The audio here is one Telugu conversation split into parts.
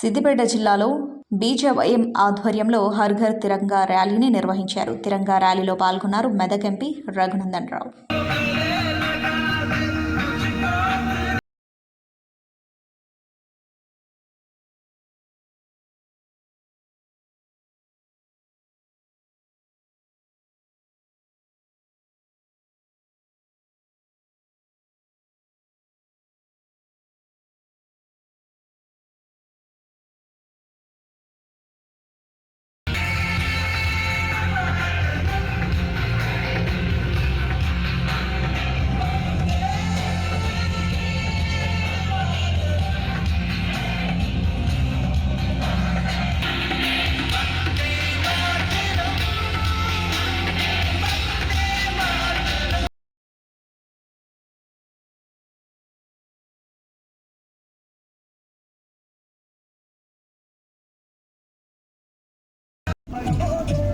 సిద్దిపేట జిల్లాలో బీజేవైఎం ఆధ్వర్యంలో హర్ఘర్ తిరంగా ర్యాలీని నిర్వహించారు. తిరంగా ర్యాలీలో పాల్గొన్నారు మెదక్ ఎంపీ రఘునందన్ రావు. Oh,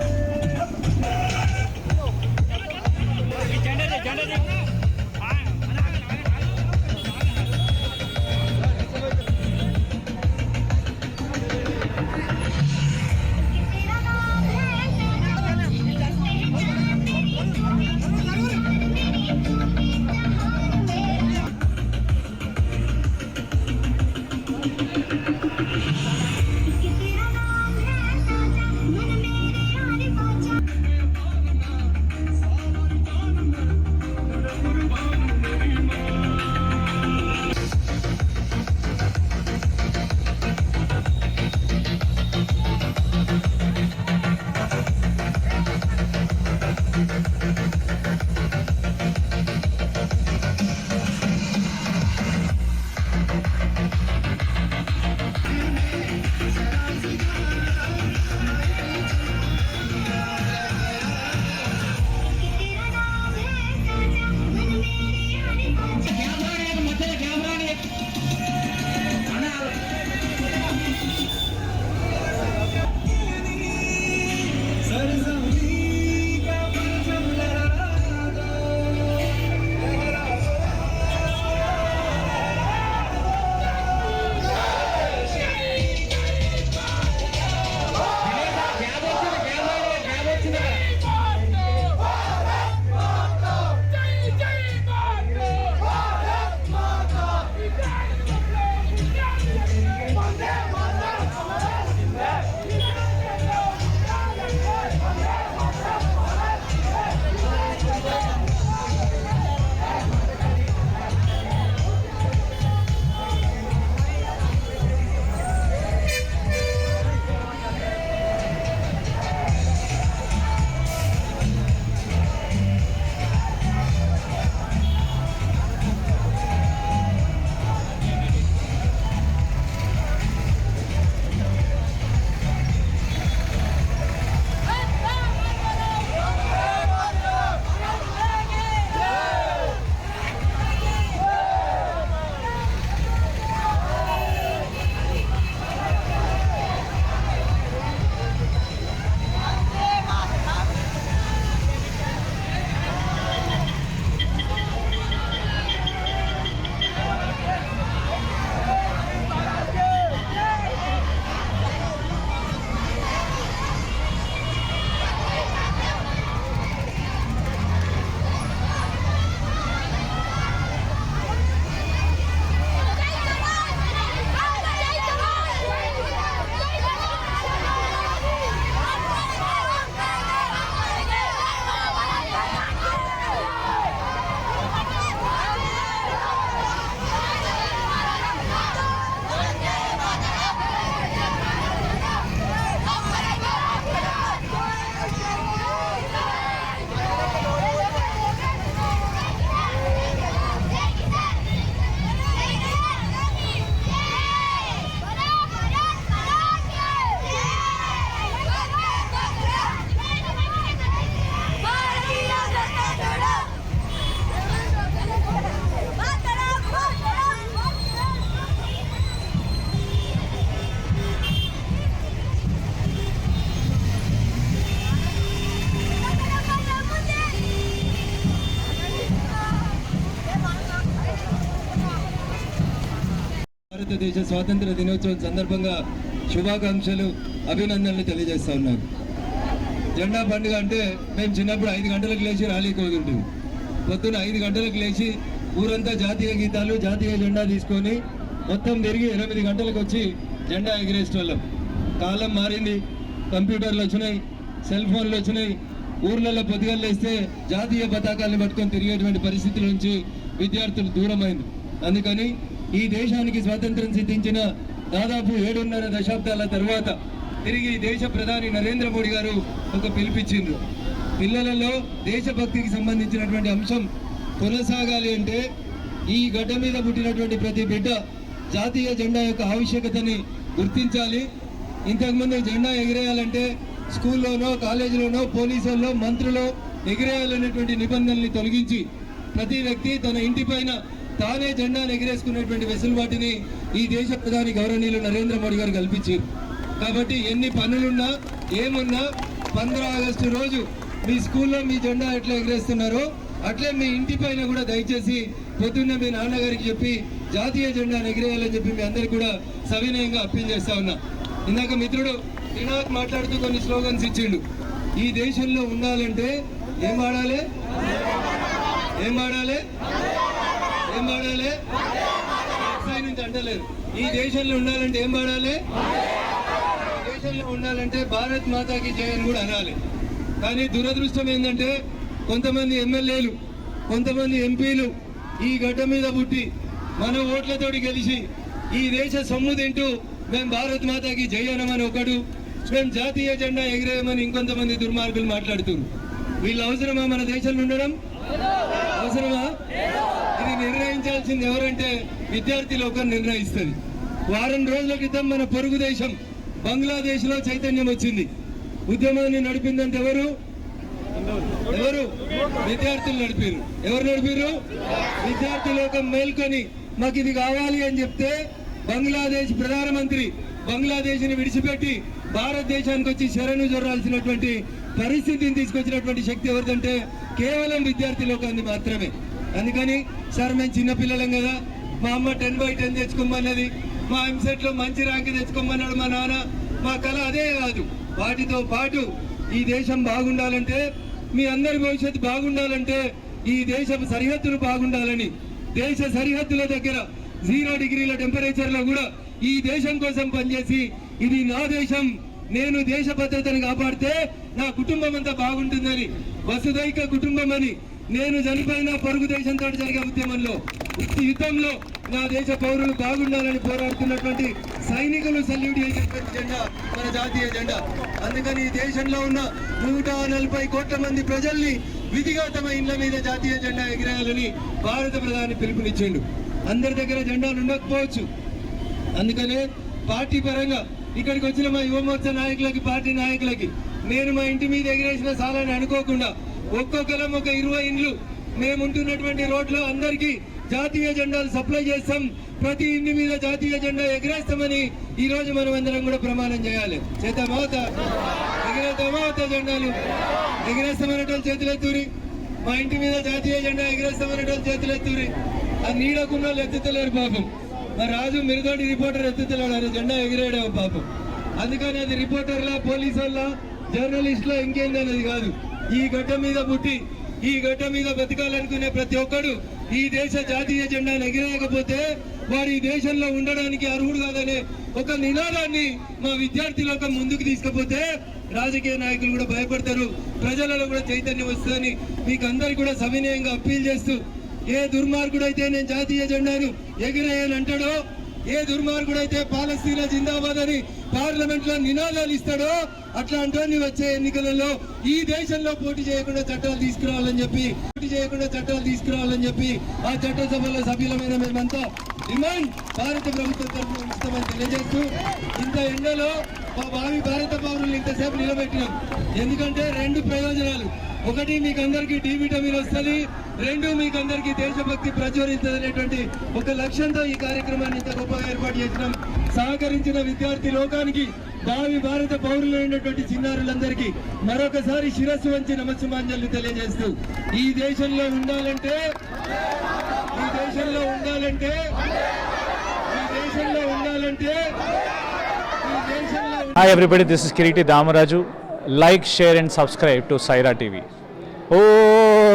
భారతదేశ స్వాతంత్ర దినోత్సవం సందర్భంగా శుభాకాంక్షలు అభినందనలు తెలియజేస్తా ఉన్నాను. జెండా పండుగ అంటే మేము చిన్నప్పుడు ఐదు గంటలకు లేచి ర్యాలీకి పోతుంటాం పొద్దున్న ఐదు గంటలకు లేచి ఊరంతా జాతీయ గీతాలు జాతీయ జెండా తీసుకొని మొత్తం తిరిగి ఎనిమిది గంటలకు వచ్చి జెండా ఎగిరేసేవాళ్ళం కాలం మారింది కంప్యూటర్లు వచ్చినాయి సెల్ ఫోన్లు వచ్చినాయి. ఊర్లలో పొద్దుగలు జాతీయ పతాకాలను పట్టుకొని తిరిగేటువంటి పరిస్థితుల నుంచి విద్యార్థులు దూరమైంది అందుకని ఈ దేశానికి స్వాతంత్రం సిద్ధించిన దాదాపు ఏడున్నర దశాబ్దాల తర్వాత తిరిగి దేశ ప్రధాని నరేంద్ర మోడీ గారు ఒక పిలిపించిండ్రు. పిల్లలలో దేశభక్తికి సంబంధించినటువంటి అంశం కొనసాగాలి అంటే ఈ గడ్డ మీద పుట్టినటువంటి ప్రతి బిడ్డ జాతీయ జెండా యొక్క ఆవశ్యకతని గుర్తించాలి. ఇంతకుముందు జెండా ఎగిరేయాలంటే స్కూల్లోనో కాలేజీలోనో పోలీసుల్లో మంత్రులు ఎగిరేయాలనేటువంటి నిబంధనల్ని తొలగించి ప్రతి వ్యక్తి తన ఇంటి పైన తానే జెండాను ఎగిరేసుకునేటువంటి వెసులుబాటుని ఈ దేశ ప్రధాని గౌరవనీయులు నరేంద్ర మోడీ గారు కల్పించారు. కాబట్టి ఎన్ని పనులున్నా ఏమున్నా పంద్రా ఆగస్టు రోజు మీ స్కూల్లో మీ జెండా ఎట్లా ఎగరేస్తున్నారో అట్లే మీ ఇంటి పైన కూడా దయచేసి పొద్దున్న మీ నాన్నగారికి చెప్పి జాతీయ జెండాను ఎగిరేయాలని చెప్పి మీ అందరికి కూడా సవినయంగా అప్పీల్ చేస్తా ఉన్నా. ఇందాక మిత్రుడు వినాయక్ మాట్లాడుతూ కొన్ని స్లోగన్స్ ఇచ్చిండు. ఈ దేశంలో ఉండాలంటే ఏం వాడాలి? ఏం వాడాలి? ఏం వాడాలి? వ్యవసాయం నుంచి అంటలేరు. ఈ దేశంలో ఉండాలంటే ఏం వాడాలి? ఈ దేశంలో ఉండాలంటే భారత్ మాతాకి జయ అని కూడా అనాలి. కానీ దురదృష్టం ఏంటంటే కొంతమంది ఎమ్మెల్యేలు కొంతమంది ఎంపీలు ఈ గడ్డ మీద పుట్టి మన ఓట్లతోటి గెలిచి ఈ దేశ సొమ్ము తింటూ మేము భారత్ మాతాకి జై అనమని ఒకడు మేము జాతీయ జెండా ఎగిరేయమని ఇంకొంతమంది దుర్మార్గులు మాట్లాడుతున్నారు. వీళ్ళు అవసరమా మన దేశంలో ఉండడం? అవసరమా? నిర్ణయించాల్సింది ఎవరంటే విద్యార్థి లోకం నిర్ణయిస్తుంది. వారం రోజుల క్రితం మన పొరుగు దేశం బంగ్లాదేశ్లో చైతన్యం వచ్చింది. ఉద్యమాన్ని నడిపిందంటే ఎవరు? ఎవరు? విద్యార్థులు నడిపారు ఎవరు నడిపారు విద్యార్థి లోకం మేల్కొని మాకు ఇది కావాలి అని చెప్తే బంగ్లాదేశ్ ప్రధానమంత్రి బంగ్లాదేశ్ని విడిచిపెట్టి భారతదేశానికి వచ్చి శరణు జొరాల్సినటువంటి పరిస్థితిని తీసుకొచ్చినటువంటి శక్తి ఎవరిదంటే కేవలం విద్యార్థి లోకాన్ని మాత్రమే. అందుకని సార్ మేము చిన్నపిల్లలం కదా. మా అమ్మ టెన్ బై టెన్ తెచ్చుకోమన్నది. మా ఎంసెట్లో మంచి ర్యాంక్ తెచ్చుకోమన్నాడు మా నాన్న. మా కళ అదే కాదు. వాటితో పాటు ఈ దేశం బాగుండాలంటే మీ అందరి భవిష్యత్తు బాగుండాలంటే ఈ దేశం సరిహద్దులు బాగుండాలని దేశ సరిహద్దుల దగ్గర జీరో డిగ్రీల టెంపరేచర్లో కూడా ఈ దేశం కోసం పనిచేసి ఇది నా దేశం నేను దేశ భద్రతను కాపాడితే నా కుటుంబం అంతా బాగుంటుందని వసుదైక కుటుంబం అని నేను చనిపోయిన పొరుగు దేశంతో జరిగే ఉద్యమంలో యుద్ధంలో నా దేశ పౌరులు బాగుండాలని పోరాడుతున్నటువంటి సైనికులు సల్యూట్ చేసేటువంటి జెండా మన జాతీయ జెండా. అందుకని ఈ దేశంలో ఉన్న నూట నలభై కోట్ల మంది ప్రజల్ని విధిగా తమ ఇళ్ళ మీద జాతీయ జెండా ఎగిరేయాలని భారత ప్రధాని పిలుపునిచ్చిండు. అందరి దగ్గర జెండాలు ఉండకపోవచ్చు. అందుకనే పార్టీ పరంగా ఇక్కడికి వచ్చిన మా యువమోర్చ నాయకులకి పార్టీ నాయకులకి నేను మా ఇంటి మీద ఎగిరేసిన సాలని అనుకోకుండా ఒక్కొక్కరం ఒక ఇరవై ఇండ్లు. మేము ఉంటున్నటువంటి రోడ్లో అందరికీ జాతీయ జెండాలు సప్లై చేస్తాం. ప్రతి ఇంటి మీద జాతీయ జెండా ఎగరేస్తామని ఈ రోజు మనం అందరం కూడా ప్రమాణం చేయాలి. చేద్దామా వద్దా? ఎగిరేద్దామా జెండాలు. ఎగిరేస్తామనేటోళ్ళు చేతులెత్తూరి మా ఇంటి మీద జాతీయ జెండా ఎగిరేస్తామనేటోళ్ళు చేతులెత్తూరి ఆ నీడకున్న వాళ్ళు ఎత్తుతలేరు పాపం. మరి రాజు మిరుదోటి రిపోర్టర్ ఎత్తుతలేడు. జెండా ఎగిరేయడం పాపం. అందుకని అది రిపోర్టర్లా పోలీసు వాళ్ళ జర్నలిస్ట్లా ఇంకేందనేది కాదు. ఈ గడ్డ మీద పుట్టి ఈ గడ్డ మీద బతకాలనుకునే ప్రతి ఒక్కడు ఈ దేశ జాతీయ జెండాను ఎగిరేయకపోతే వారి ఈ దేశంలో ఉండడానికి అర్హుడు కాదనే ఒక నినాదాన్ని మా విద్యార్థి ముందుకు తీసుకపోతే రాజకీయ నాయకులు కూడా భయపడతారు ప్రజలలో కూడా చైతన్యం వస్తుందని మీకు అందరికి కూడా సవినయంగా అప్పీల్ చేస్తూ ఏ దుర్మార్గుడైతే నేను జాతీయ జెండాను ఎగిరేయనంటాడో ఏ దుర్మార్గుడైతే పాలస్తీనా జిందాబాద్ అని పార్లమెంట్లో నినాదాలు ఇస్తాడో అట్లాంటి వచ్చే ఎన్నికలలో ఈ దేశంలో పోటీ చేయకుండా చట్టాలు తీసుకురావాలని చెప్పి పోటీ చేయకుండా చట్టాలు తీసుకురావాలని చెప్పి ఆ చట్టసభలో సభ్యులమైన మేమంతా డిమాండ్ భారత ప్రభుత్వం తరఫున ఇస్తామని తెలియజేస్తూ ఇంత ఎండలో మా భావి భారత పౌరులు ఇంతసేపు నిలబెట్టినాం. ఎందుకంటే రెండు ప్రయోజనాలు. ఒకటి మీకు అందరికీ డి విటమిన్ వస్తుంది. రెండు మీకు అందరికీ దేశభక్తి ప్రచురించదనేటువంటి ఒక లక్ష్యంతో ఈ కార్యక్రమాన్ని ఇంత గొప్పగా ఏర్పాటు చేసినాం సహకరించిన విద్యార్థి లోకానికి భావి భారత పౌరులైనటువంటి చిన్నారులందరికీ మరొకసారి శిరస్సు వంచి నమస్సుమాంజలు తెలియజేస్తూ ఈ దేశంలో ఉండాలంటే ఈ దేశంలో ఉండాలంటే ఈ దేశంలో ఉండాలంటే ఈ దేశంలో Hi everybody, this is Kiriti Damaraju. Like, share and subscribe to Saira TV. Oh,